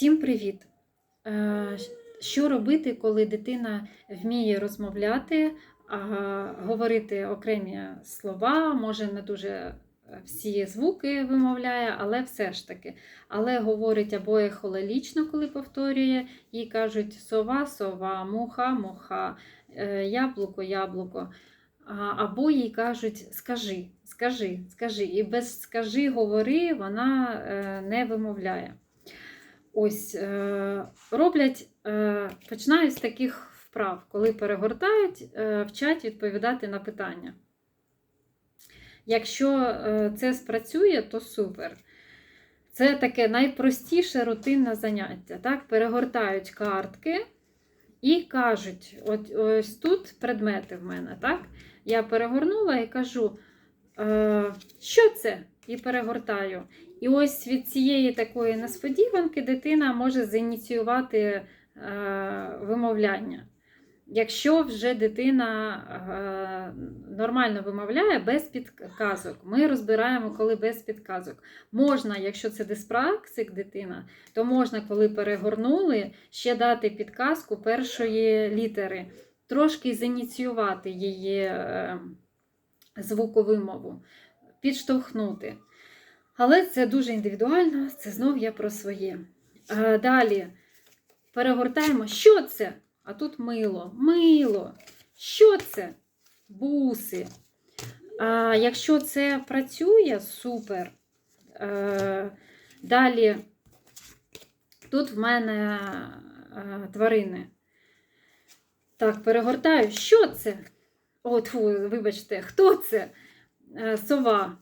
Всім привіт! Е, Що робити, коли дитина вміє розмовляти, говорити окремі слова, може не дуже всі звуки вимовляє, але все ж таки. Але говорить або ехолалічно, коли повторює, їй кажуть сова, сова, муха, муха, е, яблуко, яблуко. Або їй кажуть скажи, скажи, скажи. І без скажи, говори вона е, не вимовляє. Ось е, роблять, е, починають з таких вправ, коли перегортають, е, вчать відповідати на питання. Якщо це спрацює, то супер. Це таке найпростіше рутинне заняття. Так? Перегортають картки і кажуть: от ось тут предмети в мене. Так? Я перегорнула і кажу, що це? І перегортаю. І ось від цієї такої несподіванки дитина може зініціювати е, вимовляння. Якщо вже дитина е, нормально вимовляє без підказок, ми розбираємо, коли без підказок. Можна, якщо це диспраксик дитина, то можна, коли перегорнули, ще дати підказку першої літери, трошки зініціювати її е, звуковимову, підштовхнути. Але це дуже індивідуально, це знов я про своє. Е, Далі перегортаємо, що це? А тут мило. Мило. Що це? Буси. А якщо це працює, супер. Е, Далі тут в мене е, тварини. Так, перегортаю. Що це? О, тьфу, вибачте, хто це? Сова.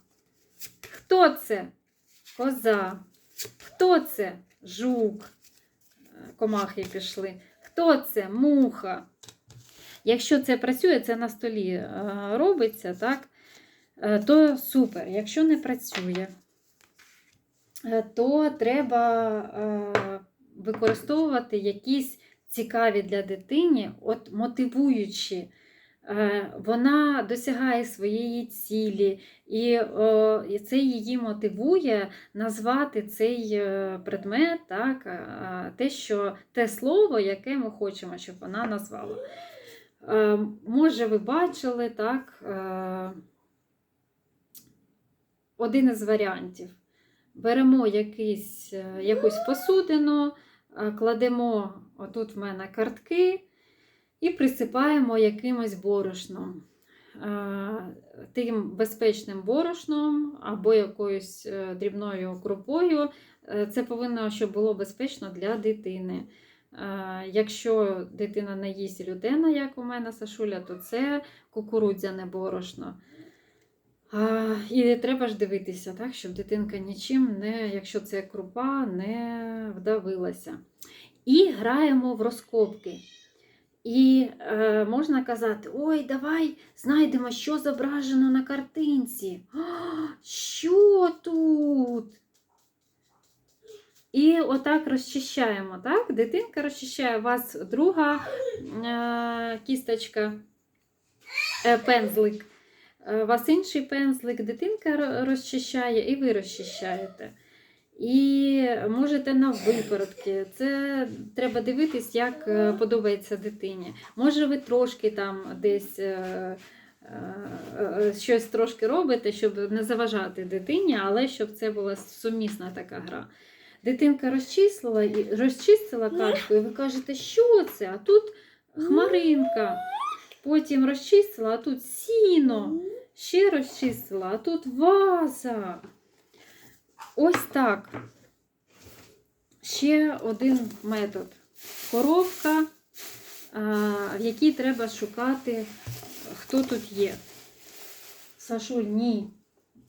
Хто це? Коза. Хто це? Жук. Комахи пішли. Хто це? Муха. Якщо це працює, це на столі е, робиться, так? е, то супер. Якщо не працює, е, то треба використовувати якісь цікаві для дитини, от мотивуючі. Е, Вона досягає своєї цілі, і, це її мотивує назвати цей е, предмет, так, е, те, що, те слово, яке ми хочемо, щоб вона назвала. Може, ви бачили так, один із варіантів. Беремо якийсь, якусь посудину, кладемо, отут в мене картки, і присипаємо якимось борошном. Тим безпечним борошном або якоюсь е, дрібною крупою. Е, Це повинно, щоб було безпечно для дитини. Е, Якщо дитина не їсть людина, як у мене Сашуля, то це кукурудзяне борошно. І треба ж дивитися, так, щоб дитинка нічим, не, якщо це крупа, не вдавилася. І граємо в розкопки. І е, можна казати: ой, давай знайдемо, що зображено на картинці. А, що тут? І отак розчищаємо. так? Дитинка розчищає вас друга е, кісточка, е, пензлик. Е, У вас інший пензлик, дитинка розчищає, і ви розчищаєте. І можете на випоротки. Це треба дивитись, як е, подобається дитині. Може, ви трошки там десь е, е, щось трошки робите, щоб не заважати дитині, але щоб це була сумісна така гра. Дитинка розчислила, і- розчистила картку, і ви кажете, що це? А тут хмаринка. Потім розчистила, а тут сіно. Ще розчистила, а тут ваза. Ось так. Ще один метод. Коробка, в якій треба шукати, хто тут є. Сашуль, ні.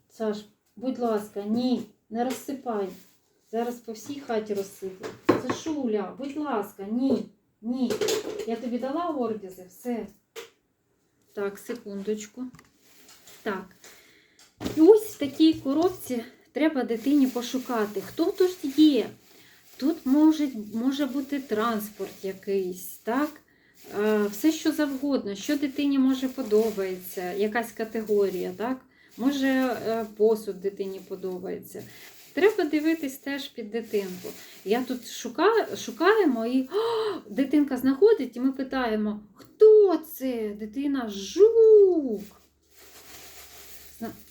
Саш, будь ласка, ні, не розсипай. Зараз по всій хаті розсиплю. Сашуля, будь ласка, ні, ні. Я тобі дала ордізи, все. Так, секундочку. Так. І ось в такій коробці треба дитині пошукати, хто тут є. Тут може, може бути транспорт якийсь, так? Е, Все, що завгодно, що дитині може подобається, якась категорія, так? Може е, посуд дитині подобається. Треба дивитись теж під дитинку. Я тут шукаю, шукаємо і о, дитинка знаходить, і ми питаємо, хто це? Дитина жук.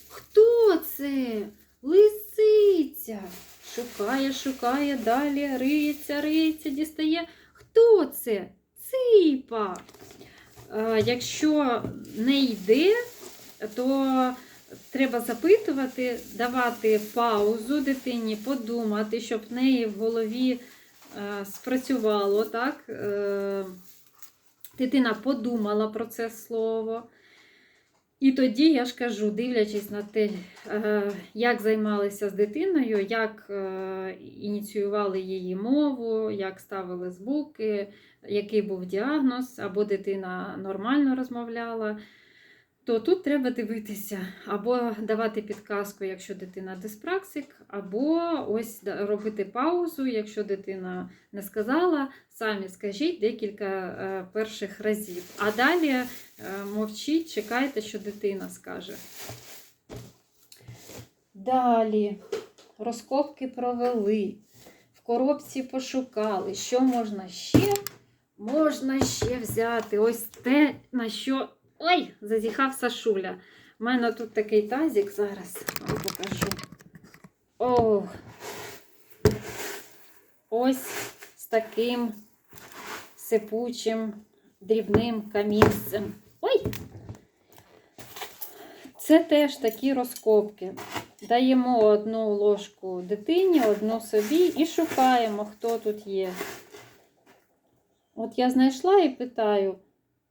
Хто це? Лисиця. Шукає, шукає, далі риється, риється, дістає. Хто це? Ципа. Е, Якщо не йде, то треба запитувати, давати паузу дитині, подумати, щоб в неї в голові е, спрацювало так. е, Дитина подумала про це слово. І тоді я ж кажу, дивлячись на те, е, як займалися з дитиною, як е, ініціювали її мову, як ставили звуки, який був діагноз, або дитина нормально розмовляла, то тут треба дивитися, або давати підказку, якщо дитина диспраксик, або ось робити паузу, якщо дитина не сказала, самі скажіть декілька е, перших разів. А далі е, мовчіть, чекайте, що дитина скаже. Далі розкопки провели, в коробці пошукали, що можна ще? Можна ще взяти ось те, на що. Ой, зазіхав Сашуля. У мене тут такий тазик зараз вам покажу. О, ось з таким сипучим дрібним камінцем. Ой! Це теж такі розкопки. Даємо одну ложку дитині, одну собі і шукаємо, хто тут є. От я знайшла і питаю,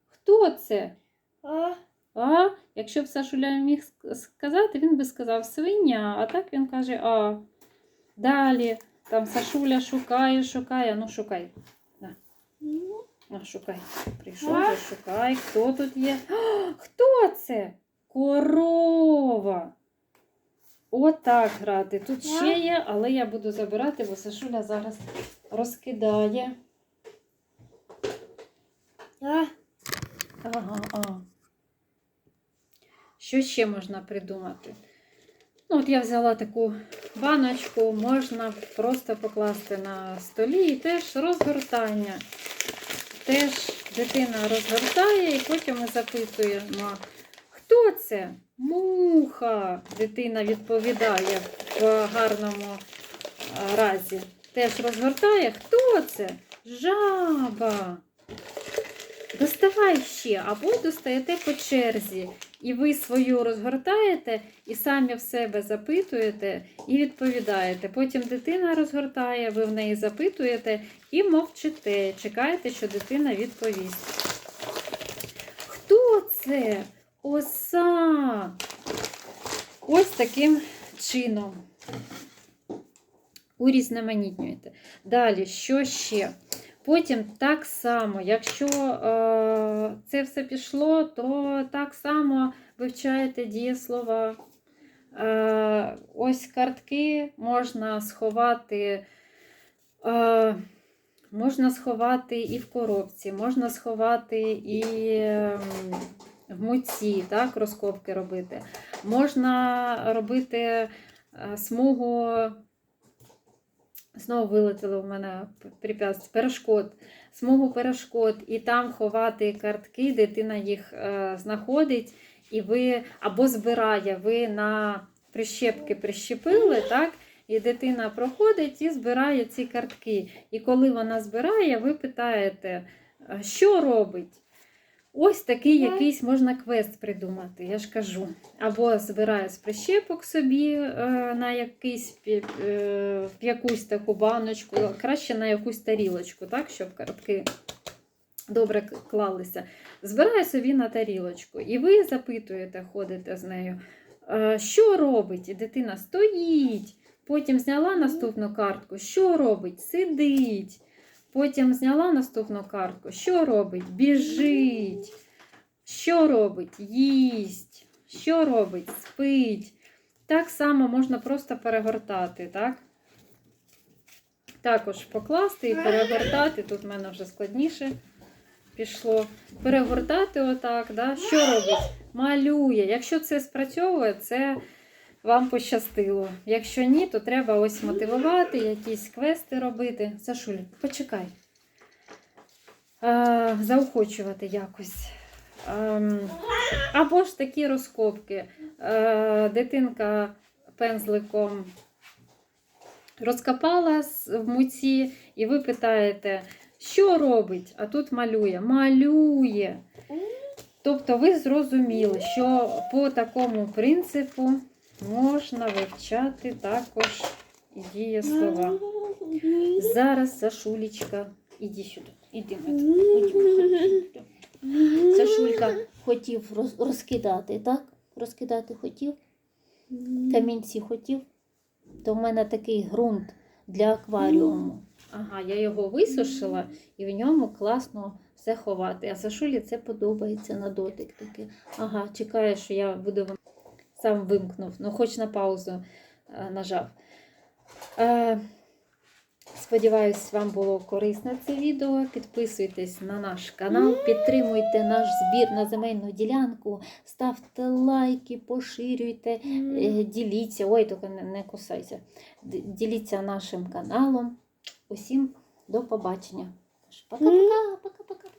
хто це? А, А, якщо б Сашуля міг сказати, він би сказав свиня, а так він каже А. Далі там Сашуля шукає, шукає. Ну, шукай. ну, А, шукай. Прийшов, вже шукай, хто тут є. А, хто це? Корова. Отак грати. Тут ще є, але я буду забирати, бо Сашуля зараз розкидає. а, Ага, ага. Що ще можна придумати? Ну, от я взяла таку баночку, можна просто покласти на столі і теж розгортання. Теж дитина розгортає і потім ми запитуємо, хто це? Муха. Дитина відповідає в гарному разі. Теж розгортає, хто це? Жаба. Доставай ще, або достаєте по черзі. І ви свою розгортаєте, і самі в себе запитуєте і відповідаєте. Потім дитина розгортає, ви в неї запитуєте і мовчите. Чекаєте, що дитина відповість. Хто це? Оса. Ось таким чином. Урізноманітнюєте. Далі, що ще? Потім так само, якщо е, це все пішло, то так само вивчаєте дієслова. Е, ось картки можна сховати. Е, можна сховати і в коробці, можна сховати і ем, в муці, так, розкопки робити. Можна робити е, смугу Знову вилетіло в мене препятствие, перешкод, смугу перешкод, і там ховати картки, дитина їх е, знаходить, і ви або збирає, ви на прищепки прищепили, так? І дитина проходить і збирає ці картки. І коли вона збирає, ви питаєте, що робить? Ось такий якийсь можна квест придумати, я ж кажу. Або збирає з прищепок собі е, на якийсь, е, в якусь таку баночку, краще на якусь тарілочку, так, щоб картки добре клалися. Збирає собі на тарілочку. І ви запитуєте, ходите з нею, е, що робить? І дитина стоїть. Потім зняла наступну картку. Що робить? Сидить. Потім зняла наступну картку. Що робить? Біжить. Що робить? Їсть. Що робить? Спить. Так само можна просто перегортати, так? Також покласти і перегортати. Тут в мене вже складніше пішло. Перегортати отак. Да? Що робить? Малює. Якщо це спрацьовує, це вам пощастило. Якщо ні, то треба ось мотивувати, якісь квести робити. Сашуль, почекай. А, заохочувати якось. Ем, або ж такі розкопки. Е, дитинка пензликом розкопала в муці, і ви питаєте, що робить? А тут малює. Малює. Тобто ви зрозуміли, що по такому принципу можна вивчати також і дієслова. Зараз Сашулечка, іди сюди, іди, Мед. Сашулька хотів роз- розкидати, так? Розкидати хотів, камінці хотів. То в мене такий ґрунт для акваріуму. Ага, я його висушила і в ньому класно все ховати. А Сашулі це подобається на дотик таке. Ага, чекає, що я буду сам вимкнув, ну хоч на паузу е, нажав. Е, сподіваюсь, вам було корисне це відео. Підписуйтесь на наш канал, підтримуйте наш збір на земельну ділянку, ставте лайки, поширюйте. Е, Діліться, ой, тільки не, кусайся. Діліться нашим каналом. Усім до побачення. Пока-пока, пока.